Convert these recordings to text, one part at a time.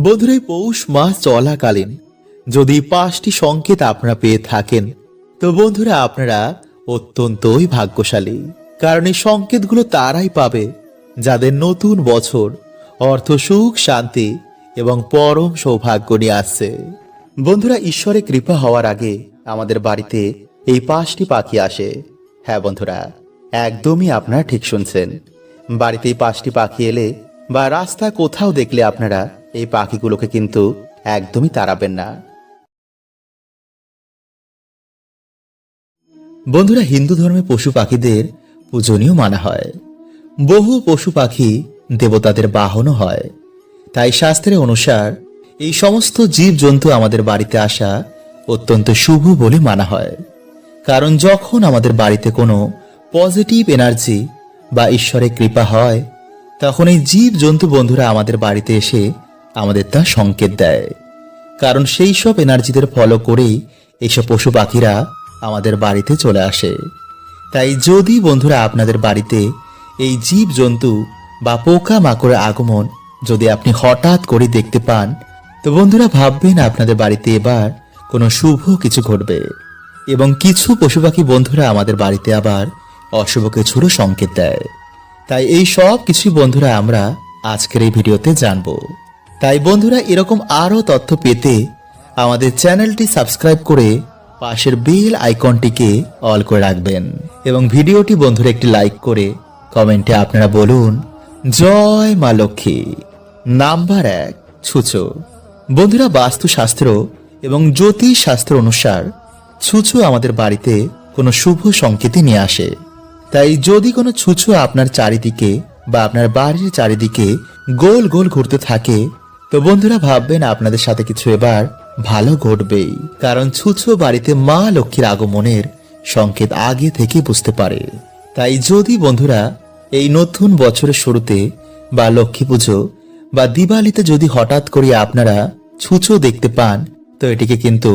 বন্ধুরা পৌষ মাস চলাকালীন যদি পাঁচটি সংকেত আপনারা পেয়ে থাকেন, তো বন্ধুরা আপনারা অত্যন্তই ভাগ্যশালী। কারণ এই সংকেতগুলো তারাই পাবে যাদের নতুন বছর অর্থ সুখ, শান্তি এবং পরম সৌভাগ্য নিয়ে আসছে। বন্ধুরা, ঈশ্বরের কৃপা হওয়ার আগে আমাদের বাড়িতে এই পাঁচটি পাখি আসে। হ্যাঁ বন্ধুরা, একদমই আপনারা ঠিক শুনছেন। বাড়িতে পাঁচটি পাখি এলে বা রাস্তা কোথাও দেখলে আপনারা এই পাখিগুলোকে কিন্তু একদমই তাড়াবেন না। বন্ধুরা, হিন্দু ধর্মে পশু পাখিদের পূজনীয় মানা হয়। বহু পশু পাখি দেবতাদের বাহনও হয়। তাই শাস্ত্রের অনুসার এই সমস্ত জীব জন্তু আমাদের বাড়িতে আসা অত্যন্ত শুভ বলে মানা হয়। কারণ যখন আমাদের বাড়িতে কোনো পজিটিভ এনার্জি বা ঈশ্বরের কৃপা হয়, তখন এই জীব জন্তু বন্ধুরা আমাদের বাড়িতে এসে আমাদের তা সংকেত দেয়। কারণ সেই সব এনার্জিদের ফলো করেই এইসব পশু পাখিরা আমাদের বাড়িতে চলে আসে। তাই যদি বন্ধুরা আপনাদের বাড়িতে এই জীব জন্তু বা পোকা মাকড়ের আগমন যদি আপনি হঠাৎ করে দেখতে পান, তো বন্ধুরা ভাববেন আপনাদের বাড়িতে এবার কোনো শুভ কিছু ঘটবে। এবং কিছু পশু পাখি বন্ধুরা আমাদের বাড়িতে আবার অশুভ কিছুরও সংকেত দেয়। তাই এই সব কিছুই বন্ধুরা আমরা আজকের এই ভিডিওতে জানব। তাই বন্ধুরা এরকম আরও তথ্য পেতে আমাদের চ্যানেলটি সাবস্ক্রাইব করে পাশের বেল আইকনটিকে অল করে রাখবেন। এবং ভিডিওটি বন্ধুরা একটি লাইক করে কমেন্টে আপনারা বলুন, জয় মা লক্ষ্মী। নাম্বার এক, ছুচো। বন্ধুরা বাস্তুশাস্ত্র এবং জ্যোতিষ শাস্ত্র অনুসার ছুঁচো আমাদের বাড়িতে কোনো শুভ সংকেতই নিয়ে আসে। তাই যদি কোনো ছুঁচো আপনার চারিদিকে বা আপনার বাড়ির চারিদিকে গোল গোল ঘুরতে থাকে তো বন্ধুরা, ভাববেন আপনাদের সাথে কিছু এবার ভালো ঘটবেই। কারণ ছুঁচো বাড়িতে মা লক্ষ্মীর আগমনের সংকেত আগে থেকে বুঝতে পারে। তাই যদি বন্ধুরা এই নতুন বছরের শুরুতে বা লক্ষ্মী পুজো বা দিওয়ালিতে যদি হঠাৎ করে আপনারা ছুঁচো দেখতে পান, তো এটিকে কিন্তু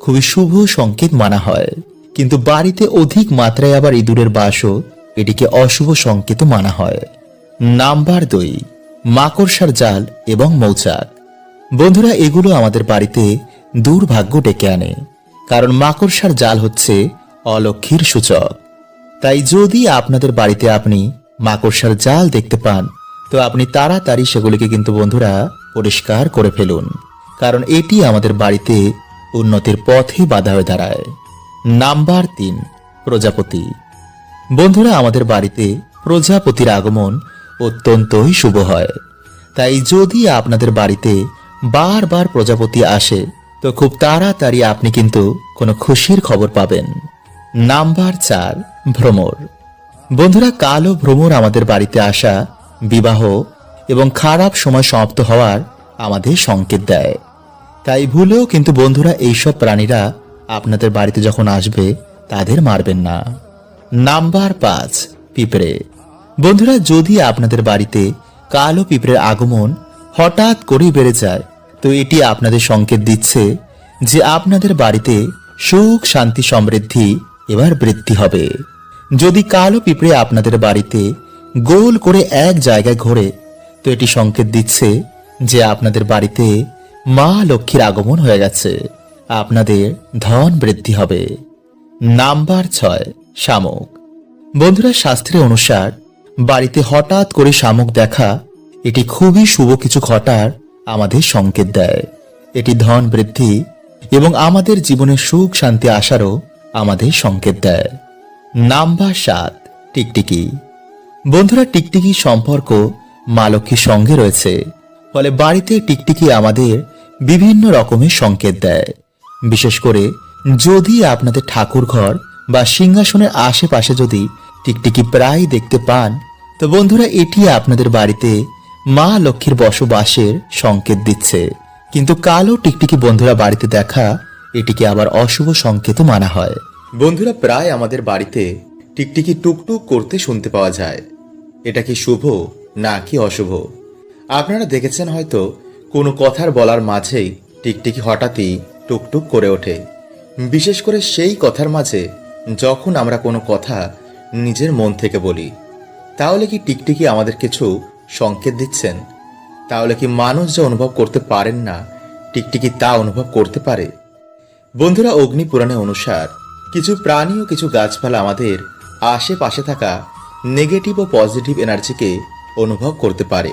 খুবই শুভ সংকেত মানা হয়। কিন্তু বাড়িতে অধিক মাত্রায় আবার ইঁদুরের বাসও এটিকে অশুভ সংকেত মানা হয়। নাম্বার দুই মাকড়সার জাল এবং মৌচাক। বন্ধুরা, এগুলো আমাদের বাড়িতে দুর্ভাগ্য ডেকে আনে, কারণ মাকড়সার জাল হচ্ছে অলক্ষীর সূচক। তাই যদি আপনাদের বাড়িতে আপনি মাকড়সার জাল দেখতে পান, তো আপনি তাড়াতাড়ি সেগুলিকে কিন্তু বন্ধুরা পরিষ্কার করে ফেলুন, কারণ এটি আমাদের বাড়িতে উন্নতির পথে বাধা হয়ে দাঁড়ায়। নাম্বার তিন, প্রজাপতি। বন্ধুরা, আমাদের বাড়িতে প্রজাপতির আগমন অত্যন্তই শুভ হয়। তাই যদি আপনাদের বাড়িতে বারবার প্রজাপতি আসে, তো খুব তাড়াতাড়ি আপনি কিন্তু কোনো খুশির খবর পাবেন। নাম্বার চার, ভ্রমর। বন্ধুরা, কালো ভ্রমর আমাদের বাড়িতে আসা বিবাহ এবং খারাপ সময় সমাপ্ত হওয়ার আমাদের সংকেত দেয়। তাই ভুলেও কিন্তু বন্ধুরা, এইসব প্রাণীরা আপনাদের বাড়িতে যখন আসবে, তাদের মারবেন না। নাম্বার পাঁচ, পিঁপড়ে। বন্ধুরা, যদি আপনাদের বাড়িতে কালো পিঁপড়ের আগমন হঠাৎ করেই বেড়ে যায়, তো এটি আপনাদের সংকেত দিচ্ছে যে আপনাদের বাড়িতে সুখ, শান্তি, সমৃদ্ধি এবার বৃদ্ধি হবে। যদি কালো পিঁপড়ে আপনাদের বাড়িতে গোল করে এক জায়গায় ঘোরে, তো এটি সংকেত দিচ্ছে যে আপনাদের বাড়িতে মা লক্ষ্মীর আগমন হয়ে গেছে। আপনাদের ধন বৃদ্ধি হবে। নাম্বার ছয়, শামুক। বন্ধুরা, শাস্ত্রের অনুসার বাড়িতে হঠাৎ করে শামুক দেখা, এটি খুবই শুভ কিছু ঘটার আমাদের সংকেত দেয়। এটি ধন বৃদ্ধি এবং আমাদের জীবনে সুখ শান্তি আসারও আমাদের সংকেত দেয়। নাম্বার সাত, টিকটিকি। বন্ধুরা, টিকটিকি সম্পর্ক মা লক্ষ্মীর সঙ্গে রয়েছে। ফলে বাড়িতে টিকটিকি আমাদের বিভিন্ন রকমের সংকেত দেয়। বিশেষ করে যদি আপনাদের ঠাকুর ঘর বা সিংহাসনের আশেপাশে যদি টিকটিকি প্রায় দেখতে পান, তো বন্ধুরা এটি আপনাদের বাড়িতে মা লক্ষ্মীর বসবাসের সংকেত দিচ্ছে। কিন্তু কালো টিকটিকি বন্ধুরা বাড়িতে দেখা, এটিকে আবার অশুভ সংকেতও মানা হয়। বন্ধুরা প্রায় আমাদের বাড়িতে টিকটিকি টুকটুক করতে শুনতে পাওয়া যায়। এটা কি শুভ, না কি অশুভ? আপনারা দেখেছেন হয়তো কোনো কথার বলার মাঝেই টিকটিকি হঠাৎই টুকটুক করে ওঠে। বিশেষ করে সেই কথার মাঝে যখন আমরা কোনো কথা নিজের মন থেকে বলি, তাহলে কি টিকটিকি আমাদের কিছু সংকেত দিচ্ছেন? তাহলে কি মানুষ যা অনুভব করতে পারেন না, টিকটিকি তা অনুভব করতে পারে? বন্ধুরা, অগ্নি পুরাণে অনুসার কিছু প্রাণী ও কিছু গাছপালা আমাদের আশেপাশে থাকা নেগেটিভ ও পজিটিভ এনার্জিকে অনুভব করতে পারে।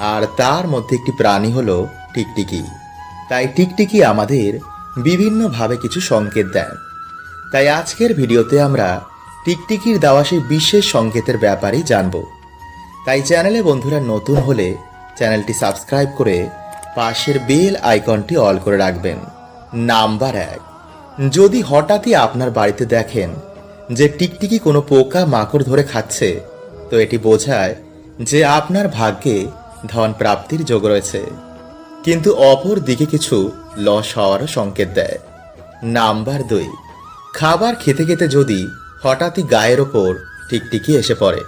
আর তার মধ্যে একটি প্রাণী হলো টিকটিকি। তাই টিকটিকি আমাদের বিভিন্নভাবে কিছু সংকেত দেয় তাই আজকের ভিডিওতে আমরা টিকটিকির দেওয়া সেই বিশেষ সংকেতের ব্যাপারেই জানব। তাই চ্যানেলে বন্ধুরা নতুন হলে চ্যানেলটি সাবস্ক্রাইব করে পাশের বেল আইকনটি অল করে রাখবেন। নাম্বার এক, যদি হঠাৎই আপনার বাড়িতে দেখেন যে টিকটিকি কোনো পোকা মাকড় ধরে খাচ্ছে, তো এটি বোঝায় যে আপনার ভাগ্যে ধন প্রাপ্তির যোগ রয়েছে। কিন্তু অপর দিকে কিছু লস হওয়ারও সংকেত দেয়। নাম্বার দুই খাবার খেতে খেতে যদি হঠাৎই গায়ের ওপর টিকটিকি এসে পড়ে,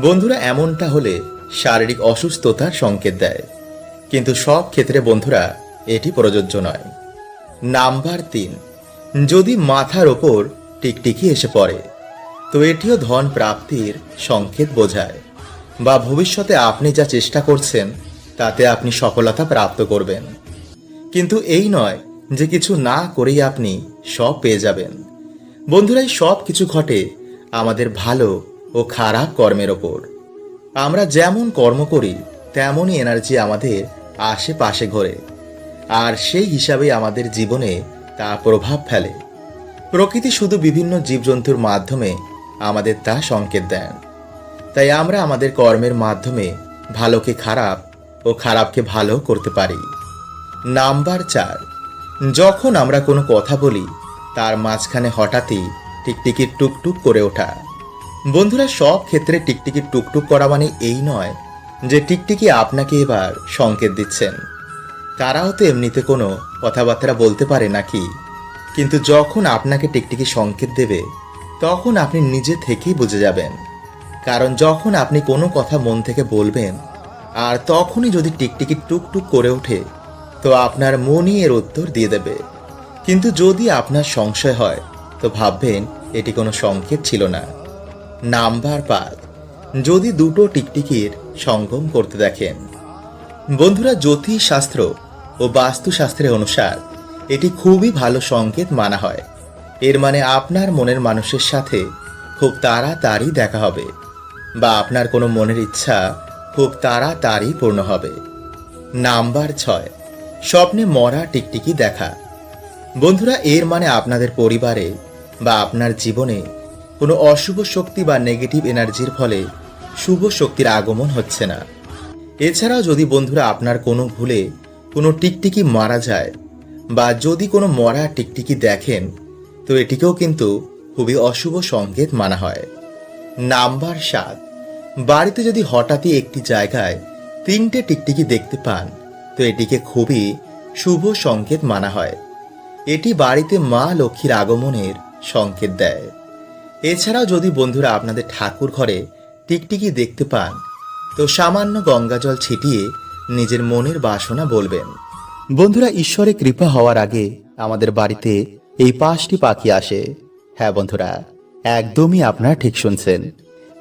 বন্ধুরা এমনটা হলে শারীরিক অসুস্থতার সংকেত দেয়। কিন্তু সব ক্ষেত্রে বন্ধুরা, এটি প্রযোজ্য নয়। নাম্বার তিন, যদি মাথার ওপর টিকটিকি এসে পড়ে, তো এটিও ধন প্রাপ্তির সংকেত বোঝায় বা ভবিষ্যতে আপনি যা চেষ্টা করছেন, তাতে আপনি সফলতা প্রাপ্ত করবেন। কিন্তু এই নয় যে কিছু না করেই আপনি সব পেয়ে যাবেন। বন্ধুরাই, সব কিছু ঘটে আমাদের ভালো ও খারাপ কর্মের ওপর। আমরা যেমন কর্ম করি, তেমনই এনার্জি আমাদের আশেপাশে ঘোরে। আর সেই হিসাবে আমাদের জীবনে তা প্রভাব ফেলে। প্রকৃতি শুধু বিভিন্ন জীবজন্তুর মাধ্যমে আমাদের তা সংকেত দেন। তাই আমরা আমাদের কর্মের মাধ্যমে ভালোকে খারাপ ও খারাপকে ভালো করতে পারি। নাম্বার চার। যখন আমরা কোনো কথা বলি, তার মাঝখানে হঠাৎই টিকটিকির টুকটুক করে ওঠা। বন্ধুরা, সব ক্ষেত্রে টিকটিকির টুকটুক করা মানে এই নয় যে টিকটিকি আপনাকে এবার সংকেত দিচ্ছেন। তারাও তো এমনিতে কোনো কথাবার্তা বলতে পারে নাকি? কিন্তু যখন আপনাকে টিকটিকি সংকেত দেবে, তখন আপনি নিজে থেকেই বুঝে যাবেন। কারণ যখন আপনি কোনো কথা মন থেকে বলবেন, আর তখনই যদি টিকটিকি টুকটুক করে ওঠে তো আপনার মনই এর উত্তর দিয়ে দেবে। কিন্তু যদি আপনার সংশয় হয়, তো ভাববেন এটি কোনো সংকেত ছিল না। নাম্বার পাঁচ, যদি দুটো টিকটিকির সঙ্গম করতে দেখেন। বন্ধুরা, জ্যোতিষশাস্ত্র ও বাস্তুশাস্ত্রের অনুসার এটি খুবই ভালো সংকেত মানা হয়। এর মানে আপনার মনের মানুষের সাথে খুব তাড়াতাড়ি দেখা হবে বা আপনার কোনো মনের ইচ্ছা খুব তাড়াতাড়ি পূর্ণ হবে। নাম্বার ছয় স্বপ্নে মরা টিকটিকি দেখা। বন্ধুরা, এর মানে আপনাদের পরিবারে বা আপনার জীবনে কোনো অশুভ শক্তি বা নেগেটিভ এনার্জির ফলে শুভ শক্তির আগমন হচ্ছে না। এছাড়াও যদি বন্ধুরা আপনার কোনো ভুলে কোনো টিকটিকি মারা যায় বা যদি কোনো মরা টিকটিকি দেখেন, তো এটিকেও কিন্তু খুবই অশুভ সংকেত মানা হয়। নাম্বার সাত, বাড়িতে যদি হঠাৎই একটি জায়গায় তিনটে টিকটিকি দেখতে পান তো এটিকে খুবই শুভ সংকেত মানা হয়। এটি বাড়িতে মা লক্ষ্মীর আগমনের সংকেত দেয়। এছাড়াও যদি বন্ধুরা আপনাদের ঠাকুর ঘরে টিকটিকি দেখতে পান, তো সামান্য গঙ্গাজল ছিটিয়ে নিজের মনের বাসনা বলবেন। বন্ধুরা ঈশ্বরের কৃপা হওয়ার আগে আমাদের বাড়িতে এই পাঁচটি পাখি আসে। হ্যাঁ বন্ধুরা, একদমই আপনারা ঠিক শুনছেন।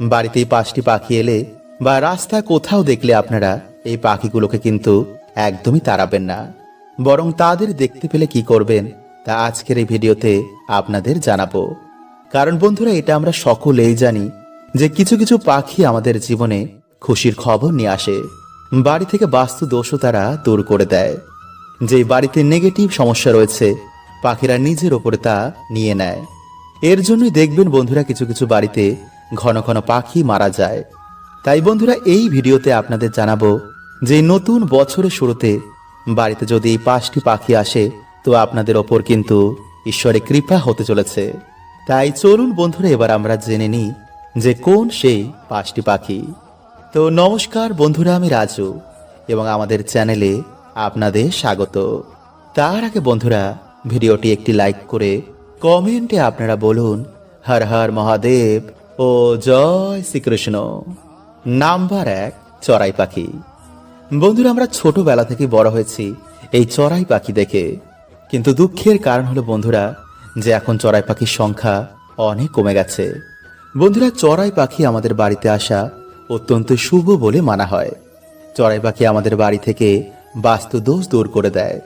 বাড়িতে এই পাঁচটি পাখি এলে বা রাস্তা কোথাও দেখলে আপনারা এই পাখিগুলোকে কিন্তু একদমই তাড়াবেন না। বরং তাদের দেখতে পেলে কি করবেন, তা আজকের এই ভিডিওতে আপনাদের জানাব। কারণ বন্ধুরা, এটা আমরা সকলেই জানি যে কিছু কিছু পাখি আমাদের জীবনে খুশির খবর নিয়ে আসে। বাড়ি থেকে বাস্তু দোষও তারা দূর করে দেয়। যে বাড়িতে নেগেটিভ সমস্যা রয়েছে, পাখিরা নিজের ওপরে তা নিয়ে নেয়। এর জন্যই দেখবেন বন্ধুরা, কিছু কিছু বাড়িতে ঘন ঘন পাখি মারা যায়। তাই বন্ধুরা, এই ভিডিওতে আপনাদের জানাব যে নতুন বছরের শুরুতে বাড়িতে যদি এই পাঁচটি পাখি আসে, তো আপনাদের ওপর কিন্তু ঈশ্বরের কৃপা হতে চলেছে। তাই চলুন বন্ধুরা, এবার আমরা জেনে নিই যে কোন সেই পাঁচটি পাখি। তো নমস্কার বন্ধুরা, আমি রাজু, এবং আমাদের চ্যানেলে আপনাদের স্বাগত। তার আগে বন্ধুরা, ভিডিওটি একটি লাইক করে কমেন্টে আপনারা বলুন, হর হর মহাদেব ও জয় শ্রীকৃষ্ণ। নাম্বার এক, চড়াই পাখি। বন্ধুরা, আমরা ছোটবেলা থেকে বড় হয়েছি এই চড়াই পাখি দেখে। কিন্তু দুঃখের কারণ হলো বন্ধুরা, যে এখন চড়াই পাখির সংখ্যা অনেক কমে গেছে। বন্ধুরা, চড়াই পাখি আমাদের বাড়িতে আসা অত্যন্ত শুভ বলে মানা হয়। চড়াই পাখি আমাদের বাড়ি থেকে বাস্তু দোষ দূর করে দেয়।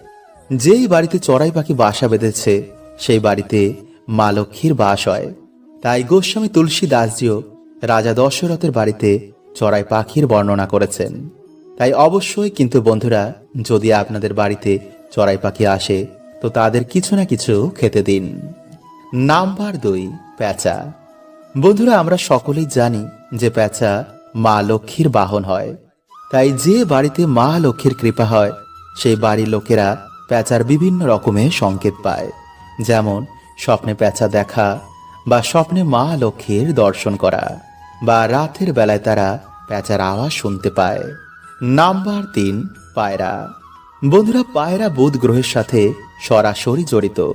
যেই বাড়িতে চড়াই পাখি বাসা বেঁধেছে, সেই বাড়িতে মা লক্ষ্মীর বাস হয়। তাই গোস্বামী তুলসী দাসজিও রাজা দশরথের বাড়িতে চড়াই পাখির বর্ণনা করেছেন। তাই অবশ্যই কিন্তু বন্ধুরা, যদি আপনাদের বাড়িতে চড়াই পাখি আসে, তো তাদের কিছু না কিছু খেতে দিন। নাম্বার দুই, প্যাঁচা। বন্ধুরা, আমরা সকলেই জানি যে প্যাঁচা মা লক্ষ্মীর বাহন হয়। তাই যে বাড়িতে মা লক্ষ্মীর কৃপা হয়, সেই বাড়ির লোকেরা প্যাঁচার বিভিন্ন রকমের সংকেত পায়। যেমন, স্বপ্নে প্যাঁচা দেখা বা স্বপ্নে মা লক্ষ্মীর দর্শন করা বা রাতের বেলায় তারা প্যাঁচার আওয়াজ শুনতে পায়। নাম্বার তিন, পায়রা। বন্ধুরা, পায়রা বুধ গ্রহের সাথে সরাসরি জড়িত।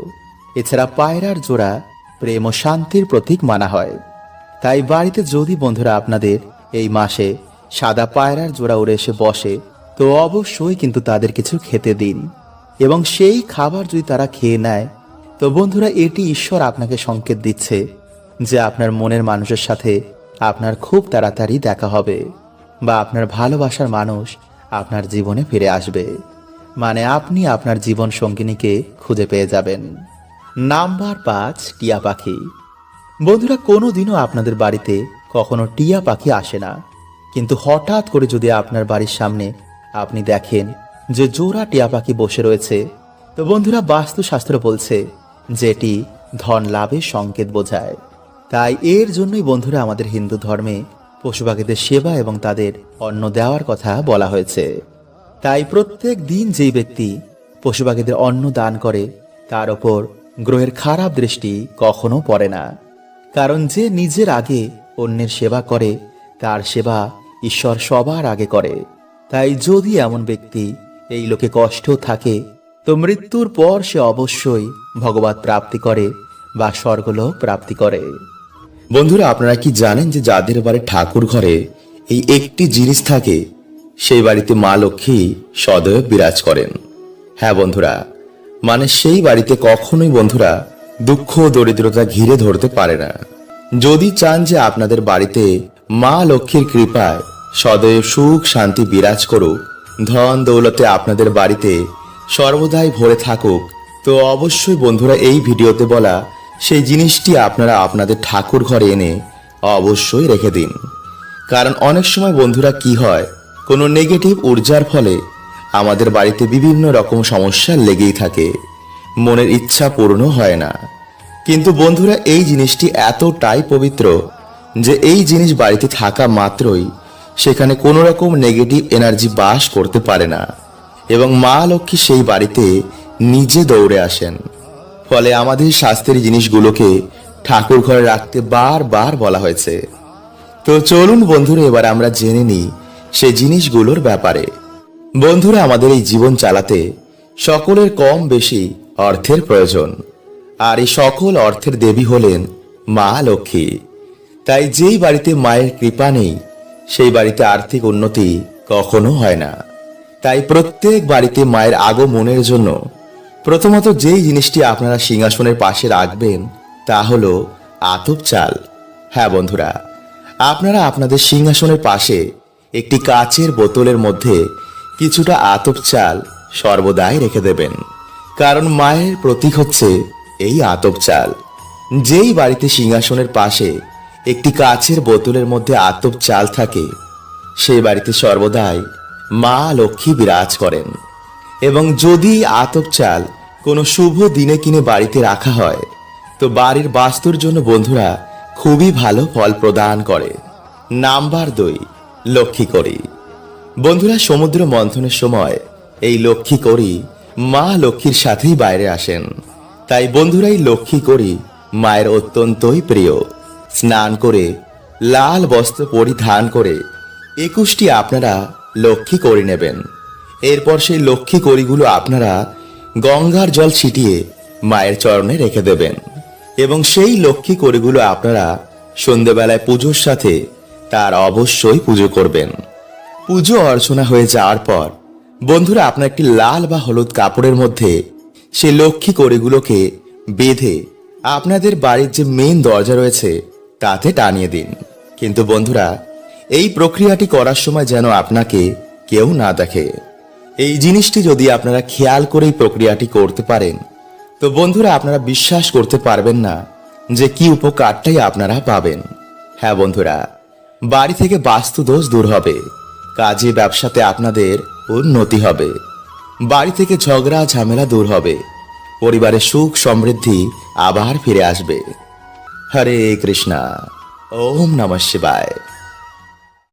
এছাড়া পায়রার জোড়া প্রেম ও শান্তির প্রতীক মানা হয়। তাই বাড়িতে যদি বন্ধুরা আপনাদের এই মাসে সাদা পায়রার জোড়া উড়ে এসে বসে, তো অবশ্যই কিন্তু তাদের কিছু খেতে দিন। এবং সেই খাবার যদি তারা খেয়ে নেয়, তো বন্ধুরা, এটি ঈশ্বর আপনাকে সংকেত দিচ্ছে যে আপনার মনের মানুষের সাথে আপনার খুব তাড়াতাড়ি দেখা হবে। বা আপনার ভালোবাসার মানুষ আপনার জীবনে ফিরে আসবে। মানে আপনি আপনার জীবন সঙ্গিনীকে খুঁজে পেয়ে যাবেন। নাম্বার পাঁচ, টিয়া পাখি। বন্ধুরা কোনো দিনও আপনাদের বাড়িতে কখনো টিয়া পাখি আসে না। কিন্তু হঠাৎ করে যদি আপনার বাড়ির সামনে আপনি দেখেন যে জোড়া টিয়া পাখি বসে রয়েছে, তো বন্ধুরা, বাস্তুশাস্ত্র বলছে যে এটি ধন লাভের সংকেত বোঝায়। তাই এর জন্যই বন্ধুরা, আমাদের হিন্দু ধর্মে পশু পাখিদের সেবা এবং তাদের অন্ন দেওয়ার কথা বলা হয়েছে। তাই প্রত্যেক দিন যেই ব্যক্তি পশু পাখিদের অন্ন দান করে, তার ওপর গ্রহের খারাপ দৃষ্টি কখনো পড়ে না। কারণ যে নিজের আগে অন্যের সেবা করে, তার সেবা ঈশ্বর সবার আগে করে। তাই যদি এমন ব্যক্তি এই লোকে কষ্ট থাকে, তো মৃত্যুর পর সে অবশ্যই ভগবত প্রাপ্তি করে বা স্বর্গলোক প্রাপ্তি করে। বন্ধুরা, আপনারা কি জানেন যে যাদের বাড়ি ঠাকুর ঘরে এই একটি জিনিস থাকে, সেই বাড়িতে মা লক্ষ্মী সদয় বিরাজ করেন। হ্যাঁ বন্ধুরা মানে সেই বাড়িতে কখনোই বন্ধুরা দুঃখ দরিদ্রতা ঘিরে ধরতে পারে না। যদি চান যে আপনাদের বাড়িতে মা লক্ষ্মীর কৃপায় সদয় সুখ, শান্তি বিরাজ করুক, ধন দৌলতে আপনাদের বাড়িতে সর্বদাই ভরে থাকুক, তো অবশ্যই বন্ধুরা এই ভিডিওতে বলা সেই জিনিসটি আপনারা আপনাদের ঠাকুর ঘরে এনে অবশ্যই রেখে দিন। কারণ অনেক সময় বন্ধুরা কি হয়, কোনো নেগেটিভ ঊর্জার ফলে আমাদের বাড়িতে বিভিন্ন রকম সমস্যা লেগেই থাকে, মনের ইচ্ছা পূর্ণ হয় না। কিন্তু বন্ধুরা, এই জিনিসটি এতটাই পবিত্র যে এই জিনিস বাড়িতে থাকা মাত্রই সেখানে কোনো রকম নেগেটিভ এনার্জি বাস করতে পারে না। এবং মা লক্ষ্মী সেই বাড়িতে নিজে দৌড়ে আসেন। ফলে আমাদের শাস্ত্রের জিনিসগুলোকে ঠাকুর ঘরে রাখতে বারবার বলা হয়েছে। তো চলুন বন্ধুরা, এবার আমরা জেনে নিই সে জিনিসগুলোর ব্যাপারে। বন্ধুরা, আমাদের এই জীবন চালাতে সকলের কম বেশি অর্থের প্রয়োজন। আর এই সকল অর্থের দেবী হলেন মা লক্ষ্মী। তাই যেই বাড়িতে মায়ের কৃপা নেই, সেই বাড়িতে আর্থিক উন্নতি কখনো হয় না। তাই প্রত্যেক বাড়িতে মায়ের আগমনের জন্য প্রথমত যেই জিনিসটি আপনারা সিংহাসনের পাশে রাখবেন, তা হলো আতপ চাল। হ্যাঁ বন্ধুরা, আপনারা আপনাদের সিংহাসনের পাশে একটি কাচের বোতলের মধ্যে কিছুটা আতপ চাল সর্বদাই রেখে দেবেন। কারণ মায়ের প্রতীক হচ্ছে এই আতপ চাল। যেই বাড়িতে সিংহাসনের পাশে একটি কাচের বোতলের মধ্যে আতপ চাল থাকে, সেই বাড়িতে সর্বদাই মা লক্ষ্মী বিরাজ করেন। এবং যদি আতপ চাল কোনো শুভ দিনে কিনে বাড়িতে রাখা হয়, তো বাড়ির বাস্তুর জন্য বন্ধুরা খুবই ভালো ফল প্রদান করে। নাম্বার দুই, লক্ষ্মী করি। বন্ধুরা, সমুদ্র মন্থনের সময় এই লক্ষ্মী করি মা লক্ষ্মীর সাথেই বাইরে আসেন। তাই বন্ধুরাই লক্ষ্মী করি মায়ের অত্যন্তই প্রিয়। স্নান করে লাল বস্ত্র পরিধান করে একুশটি আপনারা লক্ষ্মী করে নেবেন। এরপর সেই লক্ষ্মী কড়িগুলো আপনারা গঙ্গার জল ছিটিয়ে মায়ের চরণে রেখে দেবেন। এবং সেই লক্ষ্মী কড়িগুলো আপনারা সন্ধেবেলায় পুজোর সাথে তার অবশ্যই পুজো করবেন। পুজো অর্চনা হয়ে যাওয়ার পর বন্ধুরা আপনার একটি লাল বা হলুদ কাপড়ের মধ্যে সেই লক্ষ্মী কড়িগুলোকে বেঁধে আপনাদের বাড়ির যে মেন দরজা রয়েছে তাতে টানিয়ে দিন। কিন্তু বন্ধুরা, এই প্রক্রিয়াটি করার সময় যেন আপনাকে কেউ না দেখে। এই জিনিসটি যদি আপনারা খেয়াল করে এই প্রক্রিয়াটি করতে পারেন, তো বন্ধুরা আপনারা বিশ্বাস করতে পারবেন না যে কি উপকারটাই আপনারা পাবেন। হ্যাঁ বন্ধুরা, বাড়ি থেকে বাস্তু দোষ দূর হবে, কাজে ব্যবসাতে আপনাদের উন্নতি হবে, বাড়ি থেকে ঝগড়া, ঝামেলা দূর হবে পরিবারের সুখ সমৃদ্ধি আবার ফিরে আসবে। হরে কৃষ্ণা, ওম নমঃ শিবায়।